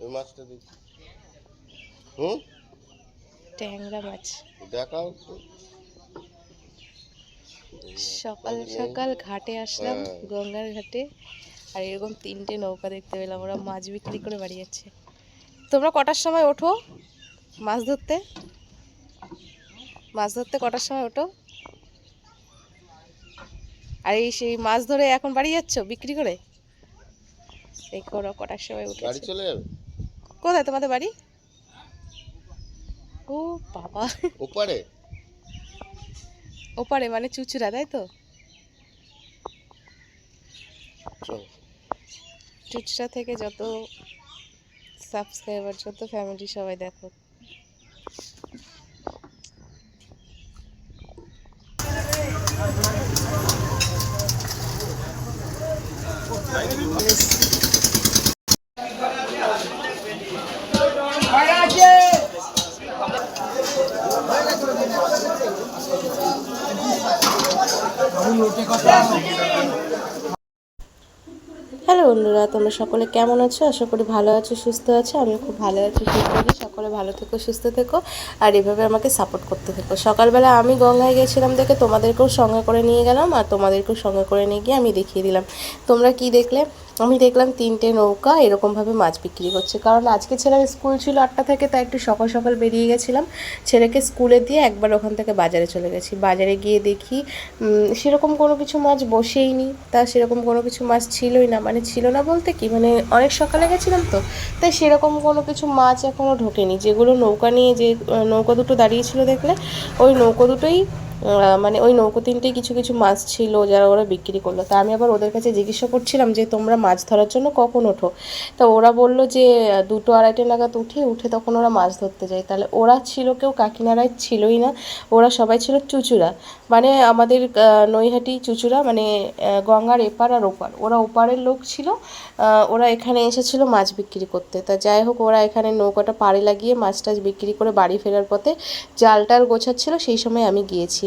ওই মাছটা দেখি হুম? ট্যাংরা মাছ। দেখাও তো। সকাল সকাল ঘাটে আসলাম হ্যাঁ। গঙ্গার ঘাটে। আর এরকম তিনটে নৌকা দেখতে পেলাম ওরা মাছ বিক্রি করে বাড়ি যাচ্ছে। তোমরা কটার সময় ওঠো মাছ ধরতে? মাছ ধরতে কটার সময় ওঠো? আর এই সেই মাছ ধরে এখন বাড়ি যাচ্ছ বিক্রি করে? এই করো কটার সময় বাড়ি উঠেছে চলে যাবে? কোথায় তোমাদের বাড়ি? ও বাবা। ওপারে। ওপারে মানে চুচুড়া তাই তো? চুচড়া থেকে যত সাবস্ক্রাইবার যত ফ্যামিলি সবাই দেখো। হ্যালো বন্ধুরা, তোমরা সকলে কেমন আছো? আশা করি ভালো আছো, সুস্থ আছো। আমি খুব ভালো আছি, সুস্থ আছি। সকলে ভালো থেকো, সুস্থ থেকো। আর এভাবে আমাকে সাপোর্ট করতে থেকো। সকালবেলা আমি গঙ্গায় গেছিলাম দেখে তোমাদেরকেও সঙ্গে করে নিয়ে গেলাম, আর তোমাদেরকেও সঙ্গে করে নিয়ে গিয়ে আমি দেখিয়ে দিলাম। তোমরা কি দেখলে? আমি দেখলাম তিনটে নৌকা এরকমভাবে মাছ বিক্রি করছে। কারণ আজকে ছেলের স্কুল ছিল আটটা থেকে, তাই একটু সকাল সকাল বেরিয়ে গেছিলাম। ছেলেকে স্কুলে দিয়ে একবার ওখান থেকে বাজারে চলে গেছি। বাজারে গিয়ে দেখি সেরকম কোনো কিছু মাছ বসেই নি তা সেরকম কোনো কিছু মাছ ছিলই না। মানে ছিল না বলতে কি? মানে অনেক সকালে গেছিলাম তো। তাই সেরকম কোনো কিছু মাছ এখনও ঢোকেনি। যেগুলো নৌকা নিয়ে যে নৌকা দুটো দাঁড়িয়ে ছিল দেখলে, ওই নৌকো দুটোই মানে ওই নৌকো তিনটে কিছু কিছু মাছ ছিল যারা ওরা বিক্রি করল। তা আমি আবার ওদের কাছে জিজ্ঞাসা করছিলাম যে, তোমরা মাছ ধরার জন্য কখন ওঠো? তা ওরা বলল যে, দুটো আড়াইটে নাগাদ উঠে উঠে তখন ওরা মাছ ধরতে যায়। তাহলে ওরা ছিল কেউ কাকিনাড়ায় ছিলই না, ওরা সবাই ছিল চুচুড়া। মানে আমাদের নৈহাটি চুচুড়া মানে গঙ্গার এপার আর ওপার। ওরা ওপারের লোক ছিল ওরা এখানে এসেছিল মাছ বিক্রি করতে। তা যাই হোক, ওরা এখানে নৌকাটা পাড়ে লাগিয়ে মাছ টাছ বিক্রি করে বাড়ি ফেরার পথে জাল টাল গোছাচ্ছিল, সেই সময় আমি গিয়েছি।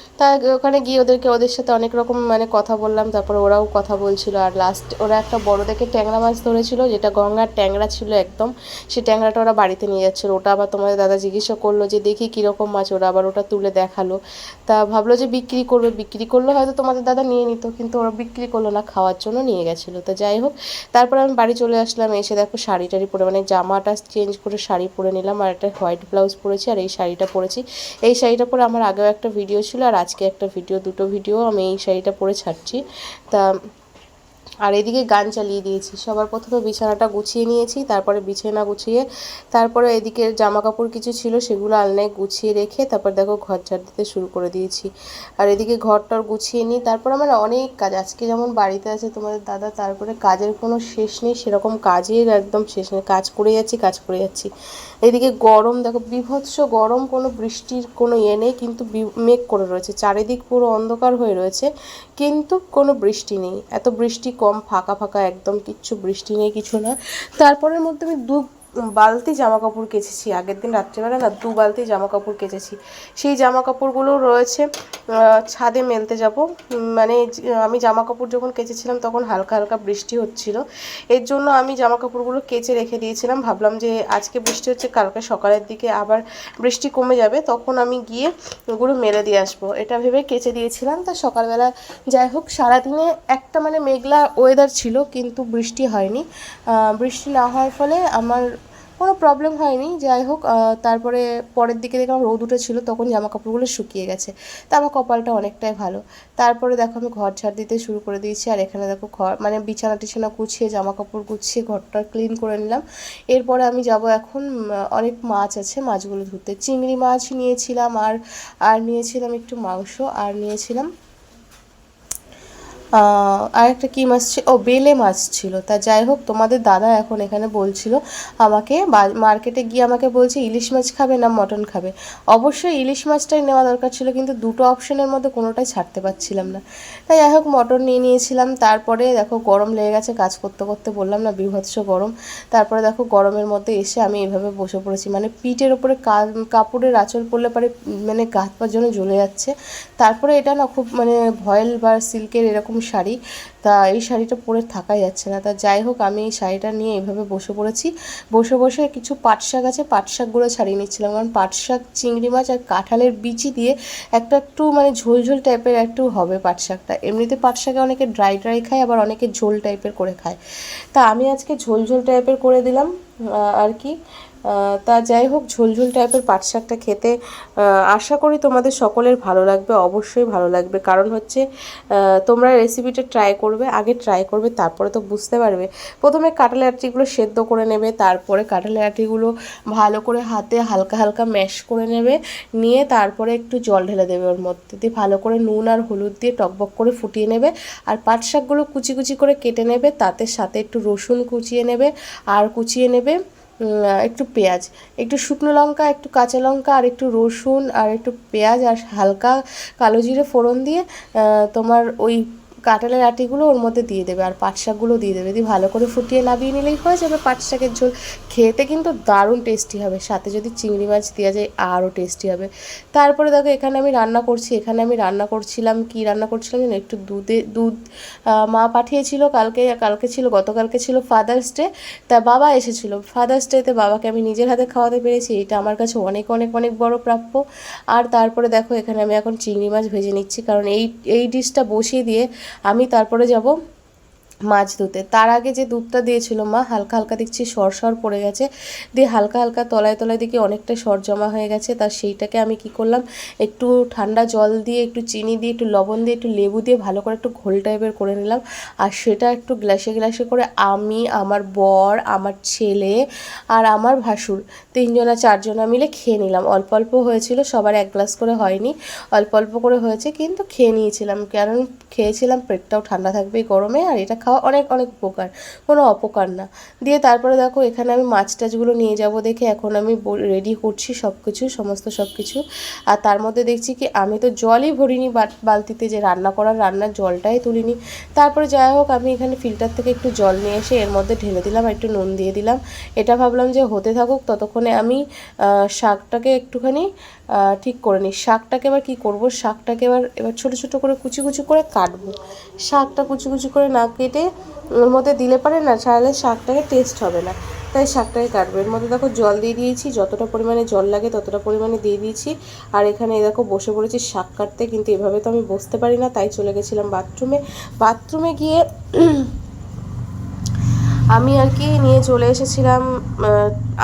তা ওখানে গিয়ে ওদেরকে, ওদের সাথে অনেক রকম মানে কথা বললাম, তারপর ওরাও কথা বলছিল, আর লাস্ট ওরা একটা বড় দেখে ট্যাংরা মাছ ধরেছিল, যেটা গঙ্গার ট্যাংরা ছিল একদম। সেই ট্যাংরাটা ওরা বাড়িতে নিয়ে যাচ্ছিল, ওটা আবার তোমাদের দাদা জিজ্ঞাসা করল যে, দেখি কীরকম মাছ? ওরা আবার ওটা তুলে দেখাল। তা ভাবলো যে, বিক্রি করবে, বিক্রি করলে হয়তো তোমাদের দাদা নিয়ে নিত, কিন্তু ওরা বিক্রি করল না, খাওয়ার জন্য নিয়ে গেছিল। তো যাই হোক, তারপর আমি বাড়ি চলে আসলাম, এসে দেখো শাড়ি টাড়ি পরে মানে জামাটা চেঞ্জ করে শাড়ি পরে নিলাম, আর একটা হোয়াইট ব্লাউজ পরেছি, আর এই শাড়িটা পরেছি। এই শাড়িটা পরে আমার আগেও একটা ভিডিও ছিল, আর আজকে একটা ভিডিও দুটো ভিডিও আমি এই শাড়িটা পরে ছাড়ছি। তা আর এদিকে গান চালিয়ে দিয়েছি। সবার প্রথমে বিছানাটা গুছিয়ে নিয়েছি, তারপরে বিছানা গুছিয়ে, তারপরে এদিকে জামা কাপড় কিছু ছিল সেগুলো আলনায় গুছিয়ে রেখে, তারপর দেখো ঘর ঝাড় দিতে শুরু করে দিয়েছি। আর এদিকে ঘরটর গুছিয়ে নিই, তারপর আমার অনেক কাজ। আজকে যেমন বাড়িতে আছে তোমাদের দাদা, তারপরে কাজের কোনো শেষ নেই, সেরকম কাজের একদম শেষ নেই। কাজ করে যাচ্ছি, কাজ করে যাচ্ছি। এদিকে গরম, দেখো বিভৎস গরম, কোনো বৃষ্টির কোনো ইয়ে নেই, কিন্তু মেঘ করে রয়েছে। চারিদিক পুরো অন্ধকার হয়ে রয়েছে, কিন্তু কোনো বৃষ্টি নেই। এত বৃষ্টি কম ফাঁকা ফাঁকা একদম কিচ্ছু বৃষ্টি নেই কিছু না। তারপরের মধ্যে আমি দু বালতি জামা কাপড় কেচেছি। আগের দিন রাত্রেবেলা না দু বালতি জামা কাপড় কেচেছি। সেই জামা কাপড়গুলো রয়েছে ছাদে মেলতে যাব। মানে আমি জামা কাপড় যখন কেচেছিলাম তখন হালকা হালকা বৃষ্টি হচ্ছিল। এর জন্য আমি জামা কাপড়গুলো কেচে রেখে দিয়েছিলাম। ভাবলাম যে আজকে বৃষ্টি হচ্ছে, কালকে সকালের দিকে আবার বৃষ্টি কমে যাবে, তখন আমি গিয়ে ওগুলো মেলে দিয়ে আসব। এটা ভেবে কেচে দিয়েছিলাম। তা সকালবেলা যাই হোক, সারাদিনে একটা মানে মেঘলা ওয়েদার ছিল, কিন্তু বৃষ্টি হয়নি। বৃষ্টি না হওয়ার ফলে আমার কোনো প্রবলেম হয়নি। যাই হোক তারপরে পরের দিকে দেখলাম রোদ উঠেছিল, তখন জামা কাপড়গুলো শুকিয়ে গেছে। তা আমার কপালটা অনেকটাই ভালো। তারপরে দেখো আমি ঘর ঝাড় দিতে শুরু করে দিয়েছি, আর এখানে দেখো ঘর মানে বিছানা টিছানা গুছিয়ে জামা কাপড় গুছিয়ে ঘরটা ক্লিন করে নিলাম। এরপরে আমি যাব এখন অনেক মাছ আছে, মাছগুলো ধুতে। চিংড়ি মাছ নিয়েছিলাম, আর আর নিয়েছিলাম একটু মাংস, আর নিয়েছিলাম আহ, আর একটা কী মাছ ছিল ও বেলে মাছ ছিল। তা যাই হোক তোমাদের দাদা এখন এখানে বলছিল আমাকে মার্কেটে গিয়ে আমাকে বলছে ইলিশ মাছ খাবে না মটন খাবে? অবশ্যই ইলিশ মাছটাই নেওয়া দরকার ছিল কিন্তু দুটো অপশনের মধ্যে কোনোটাই ছাড়তে পারছিলাম না। তাই যাই হোক মটন নিয়ে নিয়েছিলাম। তারপরে দেখো গরম লেগে গেছে কাজ করতে করতে বললাম না বিভৎস গরম। তারপরে দেখো গরমের মধ্যে এসে আমি এভাবে বসে পড়েছি। মানে পিঠের ওপরে কাপড়ের আঁচল পড়লে পরে মানে গাত পার জন্য জ্বলে যাচ্ছে। তারপরে এটা না খুব মানে ভয়েল বা সিল্কের এরকম শাড়ি। তা এই শাড়িটা পরে থাকা যাচ্ছে না। তা যাই হোক, আমি এই শাড়িটা নিয়ে এইভাবে বসে পড়েছি। বসে বসে কিছু পাট শাক আছে পাট শাকগুলো ছাড়িয়ে নিচ্ছিলাম। কারণ পাট শাক চিংড়ি মাছ আর কাঁঠালের বিচি দিয়ে একটা একটু মানে ঝোল ঝোল টাইপের একটু হবে পাট শাকটা এমনিতে পাট শাকে অনেকে ড্রাই ড্রাই খায়, আবার অনেকে ঝোল টাইপের করে খায়। তা আমি আজকে ঝোল ঝোল টাইপের করে দিলাম আর কি। তা যাই হোক, ঝোলঝোল টাইপের পাট শাকটা খেতে আশা করি তোমাদের সকলের ভালো লাগবে, অবশ্যই ভালো লাগবে। কারণ হচ্ছে তোমরা রেসিপিটা ট্রাই করবে, আগে ট্রাই করবে, তারপরে তো বুঝতে পারবে। প্রথমে কাঁঠালের আটিগুলো সেদ্ধ করে নেবে, তারপরে কাঁঠালের আটিগুলো ভালো করে হাতে হালকা হালকা ম্যাশ করে নেবে, নিয়ে তারপরে একটু জল ঢেলে দেবে ওর মধ্যে দিয়ে। ভালো করে নুন আর হলুদ দিয়ে টকবক করে ফুটিয়ে নেবে, আর পাট শাকগুলো কুচি কুচি করে কেটে নেবে, তাতে সাথে একটু রসুন কুচিয়ে নেবে, আর কুচিয়ে নেবে একটু পেঁয়াজ। একটু শুকনো লঙ্কা, একটু কাঁচা লঙ্কা, আর একটু রসুন, আর একটু পেঁয়াজ, আর হালকা কালো জিরে ফোড়ন দিয়ে তোমার ওই কাঁঠালের আটিগুলো ওর মধ্যে দিয়ে দেবে আর পাট শাকগুলো দিয়ে দেবে। দিয়ে ভালো করে ফুটিয়ে নামিয়ে নিলেই হয়ে যাবে পাট শাকের ঝোল। খেতে কিন্তু দারুণ টেস্টি হবে। সাথে যদি চিংড়ি মাছ দেওয়া যায় আরও টেস্টি হবে। তারপরে দেখো, এখানে আমি রান্না করছি, এখানে আমি রান্না করছিলাম, কি রান্না করছিলাম জানো একটু দুধে, দুধ মা পাঠিয়েছিল কালকে কালকে ছিল, গতকালকে ছিল ফাদার্স ডে তা বাবা এসেছিল। ফাদার্স ডেতে বাবাকে আমি নিজের হাতে খাওয়াতে পেরেছি। এটা আমার কাছে অনেক অনেক অনেক বড় প্রাপ্য। আর তারপরে দেখো, এখানে আমি এখন চিংড়ি মাছ ভেজে নিচ্ছি। কারণ এই এই ডিশটা বসিয়ে দিয়ে আমি তারপরে যাব মাছ ধুতে তার আগে যে দুধটা দিয়েছিল মা, হালকা হালকা দেখছি সর সর পড়ে গেছে। দিয়ে হালকা হালকা তলায় তলায় দেখি অনেকটা সর জমা হয়ে গেছে। তা সেইটাকে আমি কি করলাম, একটু ঠান্ডা জল দিয়ে, একটু চিনি দিয়ে, একটু লবণ দিয়ে, একটু লেবু দিয়ে ভালো করে একটু ঘোল টাইপের করে নিলাম। আর সেটা একটু গ্লাসে গ্লাসে করে আমি, আমার বর, আমার ছেলে আর আমার ভাসুর তিনজনা, চারজনা মিলে খেয়ে নিলাম। অল্প অল্প হয়েছিল, সবার এক গ্লাস করে হয়নি। অল্প অল্প করে হয়েছে, কিন্তু খেয়ে নিয়েছিলাম। কারণ খেয়েছিলাম, পেটটাও ঠান্ডা থাকবে গরমে, আর এটা অনেক অনেক উপকার। কোনো অপকার না। দিয়ে তারপরে দেখো, এখানে আমি মাছ টাছগুলো নিয়ে যাব দেখে এখন আমি রেডি করছি সব কিছু সমস্ত সব কিছু আর তার মধ্যে দেখছি কি, আমি তো জলই ভরিনি বালতিতে যে রান্না করার রান্নার জলটাই তুলিনি। তারপরে যাই হোক, আমি এখানে ফিল্টার থেকে একটু জল নিয়ে এসে এর মধ্যে ঢেলে দিলাম একটু নুন দিয়ে দিলাম। এটা ভাবলাম যে হতে থাকুক, ততক্ষণে আমি শাকটাকে একটুখানি ঠিক করে নিই। শাকটাকে এবার কী করব? শাকটাকে এবার এবার ছোটো ছোটো করে কুচি কুচি করে কাটবো। শাকটা কুচি কুচি করে না কেটে ওর মধ্যে দিলে পারে না, ছাড়ালে শাকটাকে টেস্ট হবে না। তাই শাকটাকে কাটবো। এর মধ্যে দেখো জল দিয়ে দিয়েছি, যতটা পরিমাণে জল লাগে ততটা পরিমাণে দিয়ে দিয়েছি। আর এখানে দেখো বসে পড়েছি শাক কাটতে, কিন্তু এভাবে তো আমি বসতে পারি না, তাই চলে গেছিলাম বাথরুমে বাথরুমে গিয়ে আমি আর কি নিয়ে চলে এসেছিলাম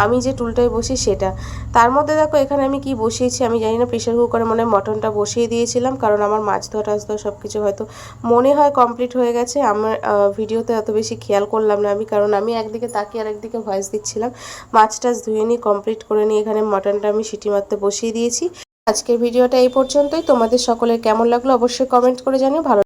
আমি যে টুলটায় বসি সেটা। তার মধ্যে দেখো, এখানে আমি কি বসিয়েছি আমি জানি না প্রেশার কুকারে মনে হয় মটনটা বসিয়ে দিয়েছিলাম, কারণ আমার মাছ ধোয়া টাছ ধোয়া সব কিছু হয়তো মনে হয় কমপ্লিট হয়ে গেছে। আমার ভিডিওতে এত বেশি খেয়াল করলাম না আমি, কারণ আমি একদিকে তাকিয়ে আর একদিকে ভয়েস দিচ্ছিলাম। মাছ টাছ ধুয়ে নিয়ে কমপ্লিট করে নিয়ে এখানে মটনটা আমি সিটি মারতে বসিয়ে দিয়েছি। আজকের ভিডিওটা এই পর্যন্তই। তোমাদের সকলের কেমন লাগল অবশ্যই কমেন্ট করে জানিও। ভালো